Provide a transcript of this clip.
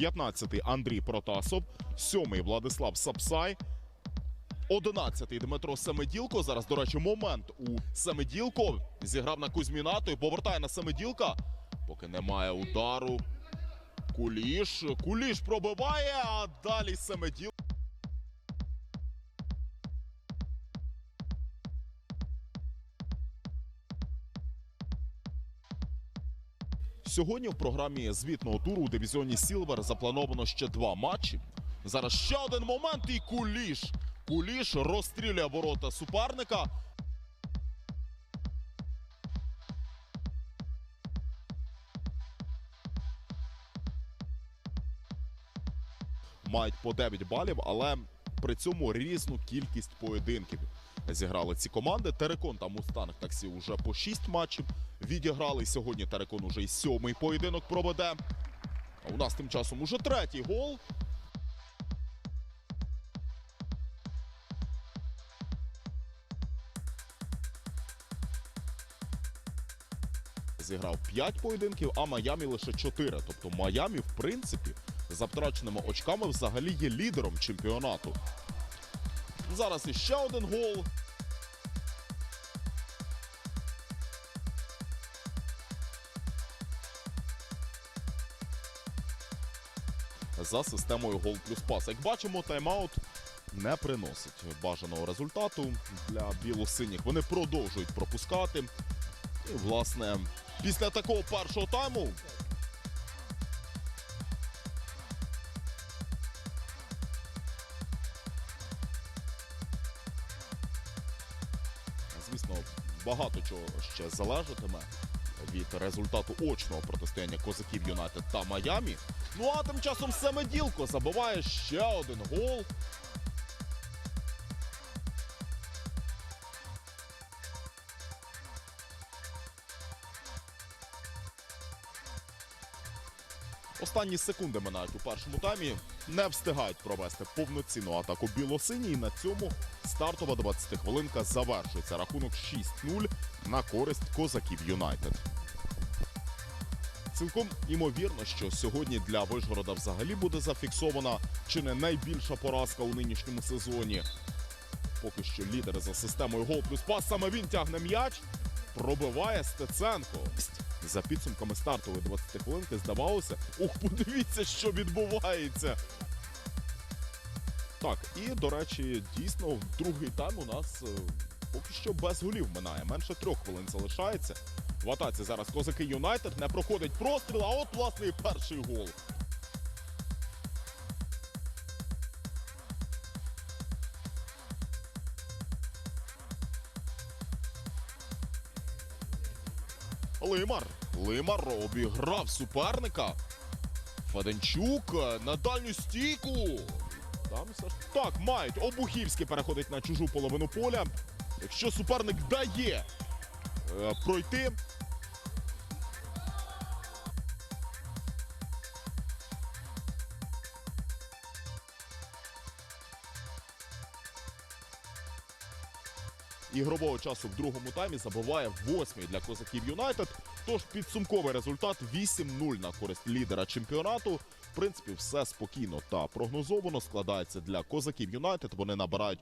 15-й Андрій Протасов, 7-й Владислав Сапсай, 11-й Дмитро Семеділко. Зараз, до речі, момент у Семеділко. Зіграв на Кузьмінату і повертає на Семеділка. Поки немає удару. Куліш. Куліш пробиває, а далі Семеділ. Сьогодні в програмі звітного туру у дивізіоні Сілвер заплановано ще два матчі. Зараз ще один момент і куліш. Куліш розстрілює ворота суперника. Мають по 9 балів, але при цьому різну кількість поєдинків зіграли ці команди. Терекон та Мустанг таксі вже по 6 матчів відіграли. Сьогодні Терекон уже й сьомий поєдинок проведе. А у нас тим часом уже третій гол. Зіграв 5 поєдинків, а Майамі лише 4. Тобто Майамі, в принципі, за втраченими очками взагалі є лідером чемпіонату. Зараз іще один гол. за системою гол плюс пас. Як бачимо, тайм-аут не приносить бажаного результату для білосиніх. Вони продовжують пропускати. І, власне, після такого першого тайму. Багато чого ще залежатиме від результату очного протистояння козаків Юнайтед та Майамі. Ну а тим часом Семеділко забиває ще один гол. Останні секунди минають у першому таймі. Не встигають провести повноцінну атаку білосині. І на цьому стартова 20 хвилинка завершується. Рахунок 6-0 на користь козаків Юнайтед. Цілком імовірно, що сьогодні для Вишгорода взагалі буде зафіксована чи не найбільша поразка у нинішньому сезоні. Поки що лідер за системою гол плюс пас. Саме він тягне м'яч. Пробиває Стеценко. За підсумками стартової 20 хвилинки здавалося. Ух, подивіться, що відбувається. Так, і до речі, дійсно, другий тайм у нас е, поки що без голів минає. Менше трьох хвилин залишається. В атаці зараз козаки Юнайтед не проходить простріл, а от власне і перший гол. Лимар. Лимар обіграв суперника. Фаденчук е, на дальню стійку. Там все ж так мають. Обухівський переходить на чужу половину поля. Якщо суперник дає е, пройти. Ігрового часу в другому таймі забиває восьмий для козаків Юнайтед. Тож підсумковий результат 8-0 на користь лідера чемпіонату. В принципі, все спокійно та прогнозовано складається для козаків Юнайтед. Вони набирають